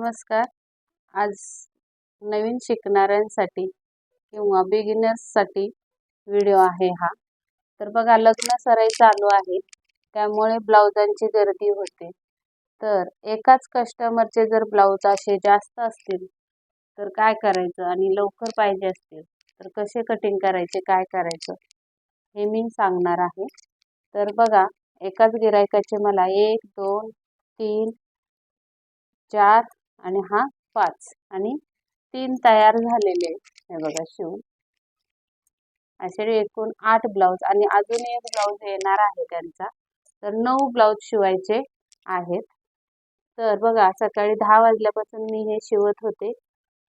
नमस्कार. आज नवीन शिकणाऱ्यांसाठी किंवा बिगिनर्ससाठी व्हिडिओ आहे हा. तर बघा लग्न सराई चालू आहे. त्यामुळे ब्लाउजांची गर्दी होते. तर एकाच कस्टमरचे जर ब्लाऊज असे जास्त असतील तर काय करायचं? आणि लवकर पाहिजे असतील तर कसे कटिंग करायचे? काय करायचं? हे मी सांगणार आहे. तर बघा एकाच गिरायकाचे मला एक दोन तीन चार आणि हा पाच. आणि तीन तयार झालेले हे बघा शिवून. असे एकूण आठ ब्लाऊज आणि अजून एक ब्लाऊज येणार आहे त्यांचा. तर नऊ ब्लाऊज शिवायचे आहेत. तर बघा सकाळी दहा वाजल्यापासून मी हे शिवत होते.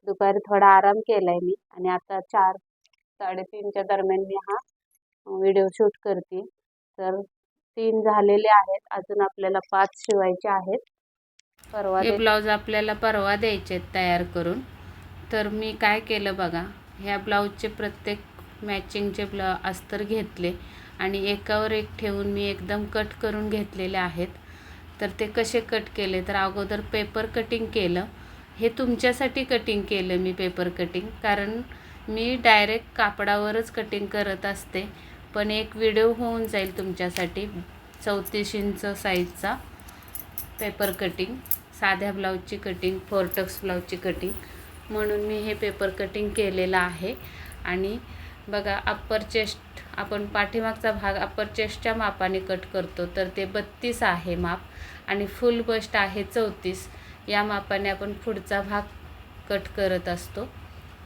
दुपारी थोडा आराम केलाय मी. आणि आता चार साडेतीनच्या दरम्यान मी हा व्हिडिओ शूट करते. तर तीन झालेले आहेत. अजून आपल्याला पाच शिवायचे आहेत. परवा हे ब्लाऊज आपल्याला परवा द्यायचे तयार करून. तर मी काय केलं बघा ह्या ब्लाऊजचे प्रत्येक मॅचिंगचे ब्ला अस्तर घेतले आणि एकावर एक ठेवून मी एकदम कट करून घेतलेले आहेत. तर ते कसे कट केले? तर अगोदर पेपर कटिंग केलं. हे तुमच्यासाठी कटिंग केलं मी पेपर कटिंग कारण मी डायरेक्ट कापडावरच कटिंग करत असते. पण एक व्हिडिओ होऊन जाईल तुमच्यासाठी चौतीस इंच साईजचा पेपर कटिंग साध्या ब्लाऊजची कटिंग फोरटक्स ब्लाऊजची कटिंग. म्हणून मी हे पेपर कटिंग केलेलं आहे. आणि बघा अप्पर चेस्ट आपण पाठीमागचा भाग अप्पर चेस्टच्या मापाने कट करतो तर ते बत्तीस आहे माप. आणि फुल बस्ट आहे चौतीस. या मापाने आपण पुढचा भाग कट करत असतो.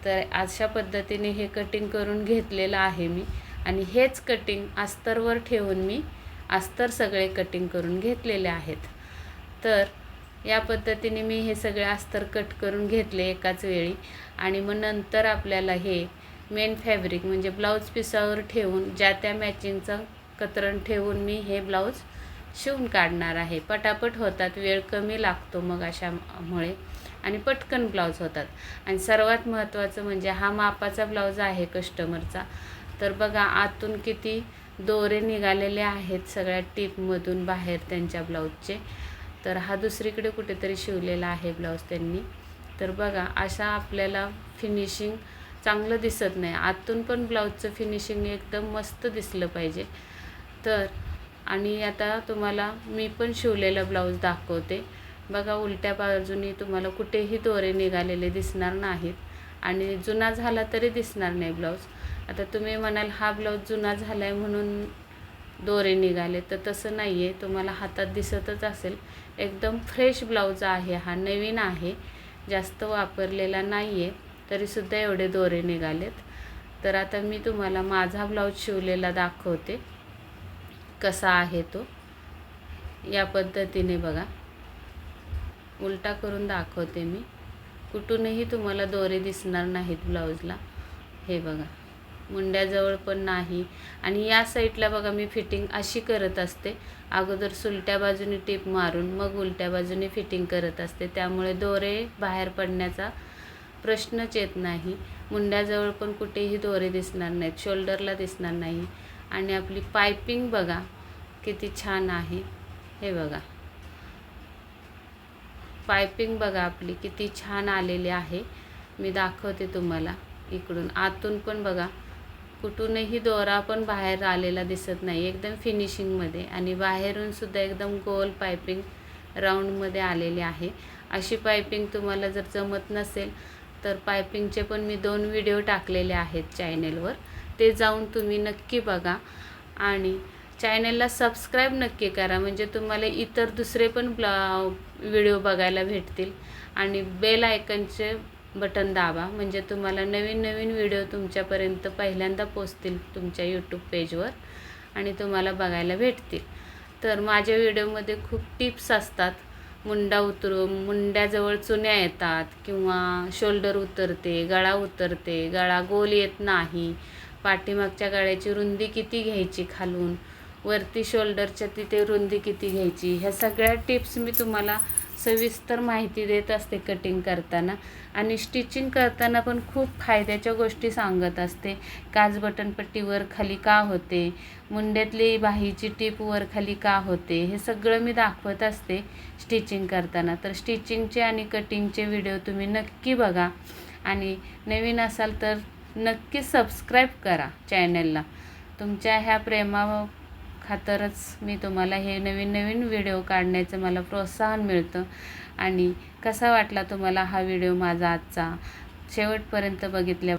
तर अशा पद्धतीने हे कटिंग करून घेतलेलं आहे मी. आणि हेच कटिंग अस्तरवर ठेवून मी अस्तर सगळे कटिंग करून घेतलेले आहेत. तर या पद्धतीने मी हे सगळे अस्तर कट करून घेतले एकाच वेळी. आणि मग नंतर आपल्याला हे मेन फॅब्रिक म्हणजे ब्लाऊज पिसावर ठेवून ज्या त्या मॅचिंगचं कतरण ठेवून मी हे ब्लाऊज शिवून काढणार आहे. पटापट होतात वेळ कमी लागतो मग अशामुळे. आणि पटकन ब्लाऊज होतात. आणि सर्वात महत्त्वाचं म्हणजे हा मापाचा ब्लाऊज आहे कस्टमरचा तर बघा आतून किती दोरे निघालेले आहेत सगळ्या टीपमधून बाहेर त्यांच्या ब्लाऊजचे तर हा दुसरीकडे कुठेतरी शिवलेला आहे ब्लाऊज त्यांनी. तर बघा अशा आपल्याला फिनिशिंग चांगलं दिसत नाही. आतून पण ब्लाऊजचं फिनिशिंग एकदम मस्त दिसलं पाहिजे. तर आणि आता तुम्हाला मी पण शिवलेला ब्लाऊज दाखवते. बघा उलट्या बाजूनी तुम्हाला कुठेही दोरे निघालेले दिसणार नाहीत. आणि जुना झाला तरी दिसणार नाही ब्लाऊज आता तुम्ही म्हणाल हा ब्लाऊज जुना झाला आहे म्हणून दोरे निघाले तर तसं नाही आहे तुम्हाला हातात दिसतच असेल. एकदम फ्रेश ब्लाऊज आहे हा. नवीन आहे. जास्त वापरलेला नाही आहे तरीसुद्धा एवढे दोरे निघालेत. तर आता मी तुम्हाला माझा ब्लाऊज शिवलेला दाखवते. कसा आहे तो. या पद्धतीने बघा. उलटा करून दाखवते मी. कुठूनही तुम्हाला दोरे दिसणार नाहीत ब्लाऊजला हे बघा. मुंड्याजवळ पण नाही. आणि या साईडला बघा मी फिटिंग अशी करत असते. अगोदर सुलट्या बाजूने टीप मारून मग उलट्या बाजूने फिटिंग करत असते. त्यामुळे दोरे बाहेर पडण्याचा प्रश्नच येत नाही. मुंड्याजवळ पण कुठेही दोरे दिसणार नाहीत शोल्डरला दिसणार नाही. आणि आपली पायपिंग बघा किती छान आहे. हे बघा. पायपिंग बघा आपली किती छान आलेली आहे. मी दाखवते तुम्हाला इकडून. आतून पण बघा कुठूनही दोरा पण बाहेर आलेला दिसत नाही. एकदम फिनिशिंगमध्ये आणि बाहेरून सुद्धा एकदम गोल पायपिंग राऊंडमध्ये आलेली आहे. अशी पायपिंग तुम्हाला जर जमत नसेल तर पायपिंगचे पण मी दोन व्हिडिओ टाकलेले आहेत चॅनेलवर ते जाऊन तुम्ही नक्की बघा आणि चॅनलला सबस्क्राईब नक्की करा. म्हणजे तुम्हाला इतर दुसरे पण ब्ला व्हिडिओ बघायला भेटतील. आणि बेल आयकनचे बटन दाबा. म्हणजे तुम्हाला नवीन नवीन व्हिडिओ तुमच्यापर्यंत पहिल्यांदा पोचतील तुमच्या यूट्यूब पेजवर आणि तुम्हाला बघायला भेटतील. तर माझ्या व्हिडिओमध्ये खूप टिप्स असतात. मुंडा उतरू मुंड्याजवळ चुन्या येतात किंवा शोल्डर उतरते गळा उतरते गळा गोल येत नाही पाठीमागच्या गळ्याची रुंदी किती घ्यायची खालून वरती शोल्डरच्या तिथे रुंदी किती घ्यायची? ह्या सगळ्या टिप्स मी तुम्हाला सविस्तर माहिती देत असते कटिंग करताना. आणि स्टिचिंग करताना पण खूप फायद्याच्या गोष्टी सांगत असते. काज बटनपट्टीवर खाली का होते? मुंड्यातली बाहीची टीप वर खाली का होते? हे सगळं मी दाखवत असते स्टिचिंग करताना. तर स्टिचिंगचे आणि कटिंगचे व्हिडिओ तुम्ही नक्की बघा. आणि नवीन असाल तर नक्की सबस्क्राईब करा चॅनलला तुमच्या ह्या प्रेमा खातरच मी तुम्हाला हे नवीन नवीन व्हिडिओ काढण्याचं मला प्रोत्साहन मिळतं. आणि कसा वाटला तुम्हाला हा व्हिडिओ माझा आजचा? शेवटपर्यंत बघितल्या